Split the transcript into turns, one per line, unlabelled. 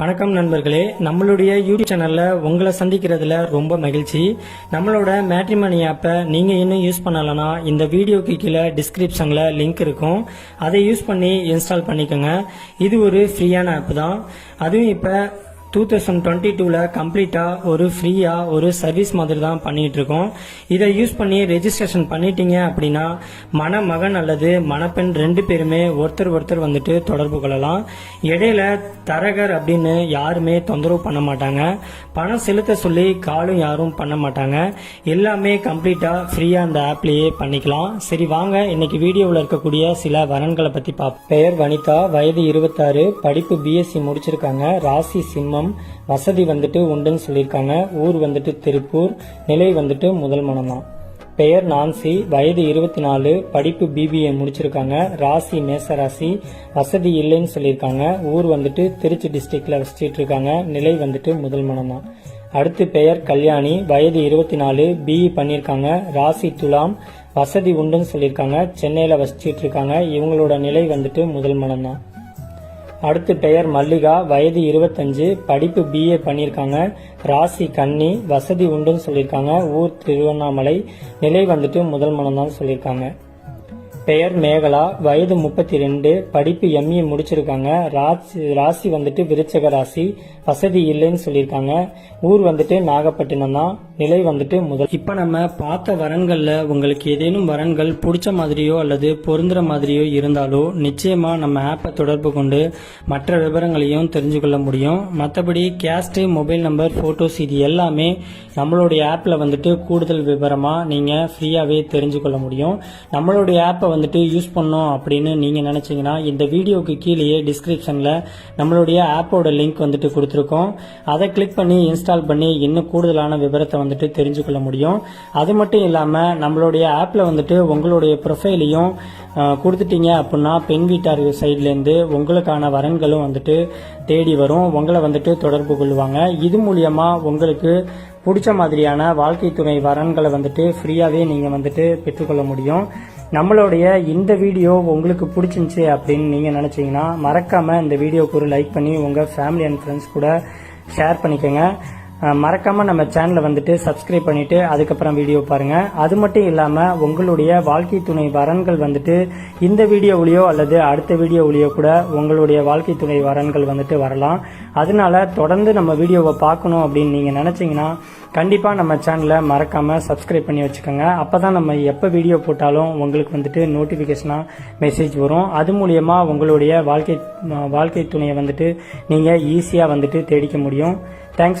வணக்கம் நண்பர்களே நம்மளுடைய யூடியூப் சேனல்ல உங்களை சந்திக்கிறதுல ரொம்ப மகிழ்ச்சி. நம்மளோட மேட்ரிமணி ஆப்பை நீங்க இன்னும் யூஸ் பண்ணலனா இந்த வீடியோக்கு கீழே டிஸ்கிரிப்ஷன்ல லிங்க் இருக்கும். அதை யூஸ் பண்ணி இன்ஸ்டால் பண்ணிக்கோங்க. இது ஒரு ஃப்ரீயான ஆப் தான். அதுவும் இப்போ டூ தௌசண்ட் டுவெண்ட்டி டூவில் கம்ப்ளீட்டாக ஒரு ஃப்ரீயாக ஒரு சர்வீஸ் மாதிரி தான் பண்ணிகிட்ருக்கோம் இருக்கோம் இதை யூஸ் பண்ணி ரெஜிஸ்ட்ரேஷன் பண்ணிட்டீங்க அப்படின்னா மணமகன் அல்லது மணப்பெண் ரெண்டு பேருமே ஒருத்தர் ஒருத்தர் வந்துட்டு தொடர்பு கொள்ளலாம். இடையில தரகர் அப்படின்னு யாருமே தொந்தரவு பண்ண மாட்டாங்க. பணம் செலுத்த சொல்லி காலும் யாரும் பண்ண மாட்டாங்க. எல்லாமே கம்ப்ளீட்டாக ஃப்ரீயாக அந்த ஆப்லேயே பண்ணிக்கலாம். சரி வாங்க. இன்னைக்கு வீடியோவில் இருக்கக்கூடிய சில வரன்களை பற்றி பார்ப்போம் பெயர் வனிதா வயது இருபத்தாறு படிப்பு பிஎஸ்சி முடிச்சிருக்காங்க. ராசி சிம்மம் வசதி வந்துட்டு உண்டுன்னு சொல்லியிருக்காங்க. ஊர் வந்துட்டு திருப்பூர். நிலை வந்துட்டு முதல் மனம் தான் பெயர் நான்சி. வயது இருபத்தி நாலு படிப்பு பிபிஏ முடிச்சிருக்காங்க. ராசி மேச ராசி வசதி இல்லைன்னு சொல்லியிருக்காங்க. ஊர் வந்துட்டு திருச்சி டிஸ்ட்ரிக்ட்ல வசிச்சிட்டு இருக்காங்க நிலை வந்துட்டு முதல் மனம் தான் அடுத்து பெயர் கல்யாணி. வயது இருபத்தி நாலு பிஇ பண்ணியிருக்காங்க. ராசி துலாம். வசதி உண்டுன்னு சொல்லியிருக்காங்க. சென்னையில் வசிச்சிட்டு இருக்காங்க இவங்களோட நிலை வந்துட்டு முதல் மனம் தான் அடுத்து பெயர் மல்லிகா வயது இருபத்தஞ்சு படிப்பு பிஏ பண்ணியிருக்காங்க. ராசி கன்னி வசதி உண்டுன்னு சொல்லியிருக்காங்க. ஊர் திருவண்ணாமலை நிலை வந்துட்டு முதல் மனம்தான் சொல்லியிருக்காங்க. பெயர் மேகலா வயது முப்பத்தி ரெண்டு படிப்பு எம்ஏ முடிச்சிருக்காங்க. ராசி ராசி வந்துட்டு விருச்சக ராசி வசதி இல்லைன்னு சொல்லியிருக்காங்க. ஊர் வந்துட்டு நாகப்பட்டினம் தான். நிலை வந்துட்டு முதல். இப்போ நம்ம பார்த்த வரன்களில் உங்களுக்கு ஏதேனும் வரன்கள் பிடிச்ச மாதிரியோ அல்லது பொருந்துற மாதிரியோ இருந்தாலோ நிச்சயமா நம்ம ஆப்பை தொடர்பு கொண்டு மற்ற விவரங்களையும் தெரிஞ்சு கொள்ள முடியும். மற்றபடி கேஸ்ட்டு மொபைல் நம்பர் ஃபோட்டோஸ் இது எல்லாமே நம்மளுடைய ஆப்பில் வந்துட்டு கூடுதல் விவரமாக நீங்கள் ஃப்ரீயாகவே தெரிஞ்சு கொள்ள முடியும். நம்மளுடைய ஆப்பை வந்துட்டு யூஸ் பண்ணோம் அப்படின்னு நீங்கள் நினச்சிங்கன்னா இந்த வீடியோக்கு கீழேயே டிஸ்கிரிப்ஷனில் நம்மளுடைய ஆப்போட லிங்க் வந்துட்டு கொடுத்துருக்கோம். அதை கிளிக் பண்ணி இன்ஸ்டால் பண்ணி இன்னும் கூடுதலான விவரத்தை வந்துட்டு தெரிஞ்சு கொள்ள முடியும். அது மட்டும் இல்லாமல் நம்மளுடைய ஆப்பில் வந்துட்டு உங்களுடைய ப்ரொஃபைலையும் கொடுத்துட்டீங்க அப்படின்னா பெண் வீட்டார் சைட்லேருந்து உங்களுக்கான வரன்களும் வந்துட்டு தேடி வரும். உங்களை வந்துட்டு தொடர்பு கொள்வாங்க. இது மூலியமா உங்களுக்கு பிடிச்ச மாதிரியான வாழ்க்கை துணை வரன்களை வந்துட்டு ஃப்ரீயாகவே நீங்கள் வந்துட்டு பெற்றுக்கொள்ள முடியும். நம்மளுடைய இந்த வீடியோ உங்களுக்கு பிடிச்சிருந்துச்சி அப்படின்னு நீங்கள் நினச்சிங்கன்னா மறக்காமல் இந்த வீடியோக்கு ஒரு லைக் பண்ணி உங்கள் ஃபேமிலி அண்ட் ஃப்ரெண்ட்ஸ் கூட ஷேர் பண்ணிக்கோங்க. மறக்காமல் நம்ம சேனலை வந்துட்டு சப்ஸ்கிரைப் பண்ணிவிட்டு அதுக்கப்புறம் வீடியோ பாருங்கள் அது மட்டும் இல்லாமல் உங்களுடைய வாழ்க்கை துணை வரன்கள் வந்துட்டு இந்த வீடியோவிலையோ அல்லது அடுத்த வீடியோவிலையோ கூட உங்களுடைய வாழ்க்கை துணை வரன்கள் வந்துட்டு வரலாம். அதனால தொடர்ந்து நம்ம வீடியோவை பார்க்கணும் அப்படின்னு நீங்கள் நினச்சிங்கன்னா கண்டிப்பாக நம்ம சேனலை மறக்காமல் சப்ஸ்கிரைப் பண்ணி வச்சுக்கோங்க. அப்போ தான் நம்ம எப்போ வீடியோ போட்டாலும் உங்களுக்கு வந்துட்டு நோட்டிஃபிகேஷனாக மெசேஜ் வரும். அது மூலயமா உங்களுடைய வாழ்க்கை வாழ்க்கை துணையை வந்துட்டு நீங்கள் ஈஸியாக வந்துட்டு தேடிக்க முடியும். தேங்க்ஸ்